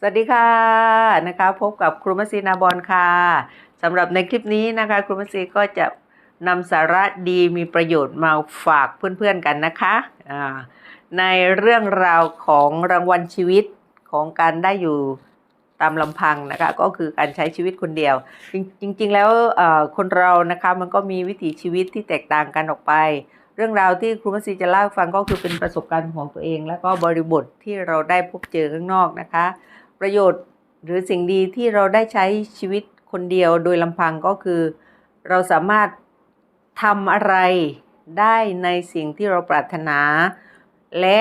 สวัสดีค่ะนะคะพบกับครูมัซีนาบอลค่ะสำหรับในคลิปนี้นะคะครูมัซีก็จะนำสาระดีมีประโยชน์มาฝากเพื่อนๆกันนะคะในเรื่องราวของรางวัลชีวิตของการได้อยู่ตามลำพังนะคะก็คือการใช้ชีวิตคนเดียว จริงๆแล้วคนเรานะคะมันก็มีวิถีชีวิตที่แตกต่างกันออกไป เรื่องราวที่ครูมัซีจะเล่าฟังก็คือเป็นประสบการณ์ของตัวเอง แล้วก็บริบทที่เราได้พบเจอข้างนอกนะคะ ประโยชน์หรือสิ่งดีที่เราได้ใช้ชีวิตคนเดียวโดยลำพังก็คือ เราสามารถทำอะไรได้ในสิ่งที่เราปรารถนา และ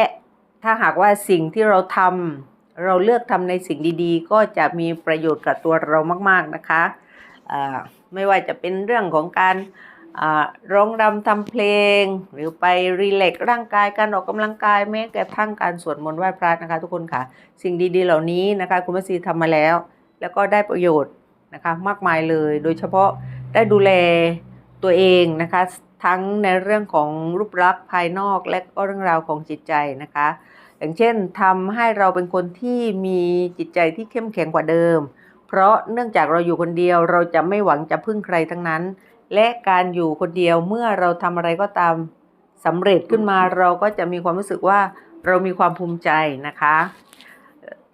ถ้าหากว่าสิ่งที่เราทำเราเลือกทำในสิ่งดีๆ ก็จะมีประโยชน์กับตัวเรามาก ๆนะคะ ไม่ว่าจะเป็นเรื่องของการ ร้องรำทำเพลง หรือไปรีแลกร่างกายการออกกำลังกายแม้กระทั่งการสวดมนต์ไหว้พระนะคะ ทุกคนค่ะ สิ่งดีๆเหล่านี้นะคะคุณมัสซีทำมาแล้ว แล้วก็ได้ประโยชน์นะคะมากมายเลย โดยเฉพาะได้ดูแลตัวเองนะคะ ทั้งในเรื่องของรูปลักษณ์ภายนอกและก็เรื่องราวของจิตใจนะคะ อย่างเช่นทำให้เราเป็นคนที่มีจิตใจที่เข้มแข็งกว่าเดิม เพราะเนื่องจากเราอยู่คนเดียวเราจะไม่หวังจะพึ่งใครทั้งนั้น และการอยู่คนเดียวเมื่อเราทำอะไรก็ตามสำเร็จขึ้นมาเราก็จะมีความรู้สึกว่าเรามีความภูมิใจนะคะ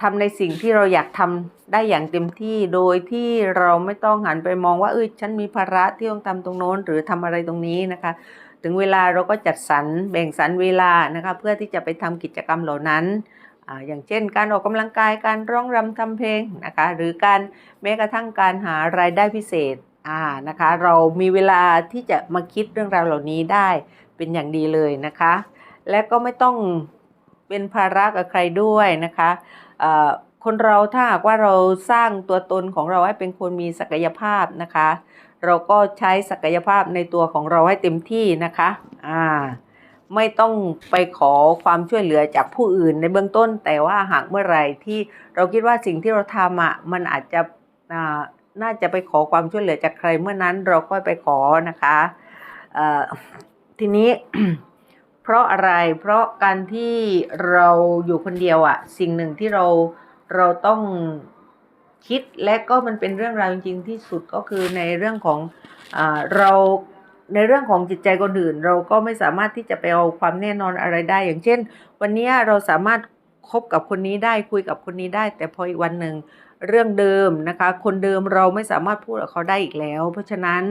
ทำในสิ่งที่เราอยากทำได้อย่างเต็มที่โดยที่เราไม่ต้องหันไปมองว่าเอ้ยฉันมีภาระที่ต้องทำตรงโน้นหรือทำอะไรตรงนี้นะคะ ถึงเวลาเราก็จัดสรรแบ่งสรรเวลานะคะเพื่อที่จะไปทำกิจกรรมเหล่านั้นอาอย่างเช่น การออกกำลังกายการร้องรำทำเพลงนะคะหรือการแม้กระทั่งการหารายได้พิเศษ อ่านะคะ เรามีเวลาที่จะมาคิดเรื่องราวเหล่านี้ได้เป็นอย่างดีเลยนะคะ และก็ไม่ต้องเป็นภาระกับใครด้วยนะคะคนเราถ้าหากว่าเราสร้างตัวตนของเราให้เป็นคนมีศักยภาพนะคะ เราก็ใช้ศักยภาพในตัวของเราให้เต็มที่นะคะอ่าไม่ต้องไปขอความช่วยเหลือจากผู้อื่นในเบื้องต้น แต่ว่าหากเมื่อไหร่ที่เราคิดว่าสิ่งที่เราทำอะมันอาจจะ น่าจะไปขอความช่วยเหลือจากใครเมื่อนั้นเราก็ไปขอนะคะทีนี้เพราะอะไรเพราะการที่เราอยู่คนเดียวอะสิ่งหนึ่งที่เราเราต้องคิดและก็มันเป็นเรื่องราวจริงๆที่สุดก็คือในเรื่องของอเราในเรื่องของจิตใจคนอื่น เราก็ไม่สามารถที่จะไปเอาความแน่นอนอะไรได้ อย่างเช่น วันนี้เราสามารถคบกับคนนี้ได้คุยกับคนนี้ได้ แต่พออีกวันหนึ่ง เรื่องเดิมนะคะ คนเดิมเราไม่สามารถพูดกับเขาได้อีกแล้ว เพราะฉะนั้น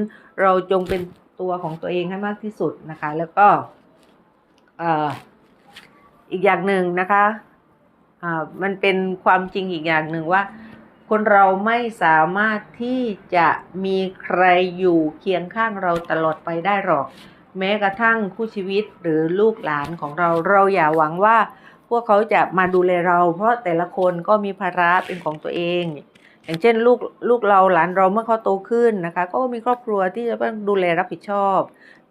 เราจงเป็นตัวของตัวเองให้มากที่สุดนะคะ แล้วก็อ่ออีกอย่างหนึ่งนะคะอ่ามันเป็นความจริงอีกอย่างหนึ่งว่า คนเราไม่สามารถที่จะมีใครอยู่เคียงข้างเราตลอดไปได้หรอก แม้กระทั่งคู่ชีวิตหรือลูกหลานของเราเราอย่าหวังว่า พวกเขาจะมาดูแลเรา เพราะแต่ละคนก็มีภาระเป็นของตัวเอง อย่างเช่นลูกลูกเราหลานเราเมื่อเขาโตขึ้นนะคะ ก็มีครอบครัวที่จะต้องดูแลรับผิดชอบ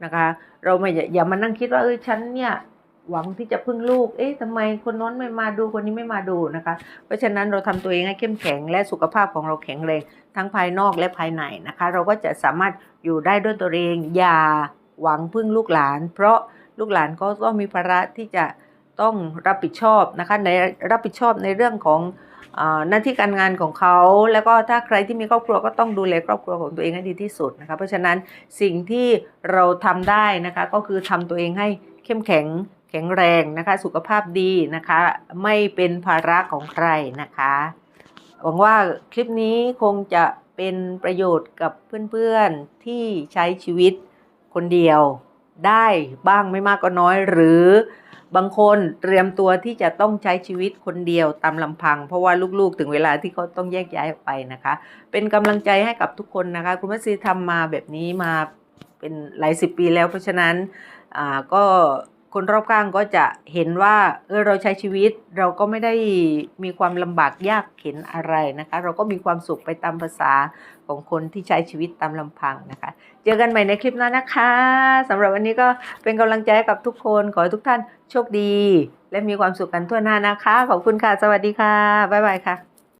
นะคะ เราไม่อย่าอย่ามานั่งคิดว่าเออฉันเนี่ยหวังที่จะพึ่งลูก เอ๊ะทำไมคนน้นไม่มาดู คนนี้ไม่มาดูนะคะ เพราะฉะนั้นเราทำตัวเองให้เข้มแข็งและสุขภาพของเราแข็งแรง ทั้งภายนอกและภายในนะคะ เราก็จะสามารถอยู่ได้ด้วยตัวเอง อย่าหวังพึ่งลูกหลาน เพราะลูกหลานก็ต้องมีภาระที่จะ ต้องรับผิดชอบนะคะในรับผิดชอบในเรื่องของหน้าที่การงานของเขา แล้วก็ถ้าใครที่มีครอบครัวก็ต้องดูแลครอบครัวของตัวเองให้ดีที่สุดนะคะเพราะฉะนั้นสิ่งที่เราทำได้นะคะก็คือทำตัวเองให้เข้มแข็งแข็งแรงนะคะ สุขภาพดีนะคะ ไม่เป็นภาระของใครนะคะ หวังว่าคลิปนี้คงจะเป็นประโยชน์กับเพื่อนๆที่ใช้ชีวิตคนเดียวได้บ้างไม่มากก็น้อยหรือ บางคนเตรียมตัวที่จะต้องใช้ชีวิตคนเดียวตามลำพัง เพราะว่าลูกๆ ถึงเวลาที่เขาต้องแยกย้ายออกไปนะคะ เป็นกำลังใจให้กับทุกคนนะคะ คุณมัสซีทำมาแบบนี้มาเป็นหลายสิบปีแล้ว เพราะฉะนั้นก็ คนรอบข้างก็จะเห็นว่าเออเราใช้ชีวิตเราก็ไม่ได้มีความลำบากยากเข็นอะไรนะคะ เราก็มีความสุขไปตามภาษาของคนที่ใช้ชีวิตตามลำพังนะคะ เจอกันใหม่ในคลิปหน้านะคะสำหรับวันนี้ก็เป็นกำลังใจให้กับทุกคน ขอให้ทุกท่านโชคดี และมีความสุขกันทั่วหน้านะคะ ขอบคุณค่ะ สวัสดีค่ะ บ๊ายบายค่ะ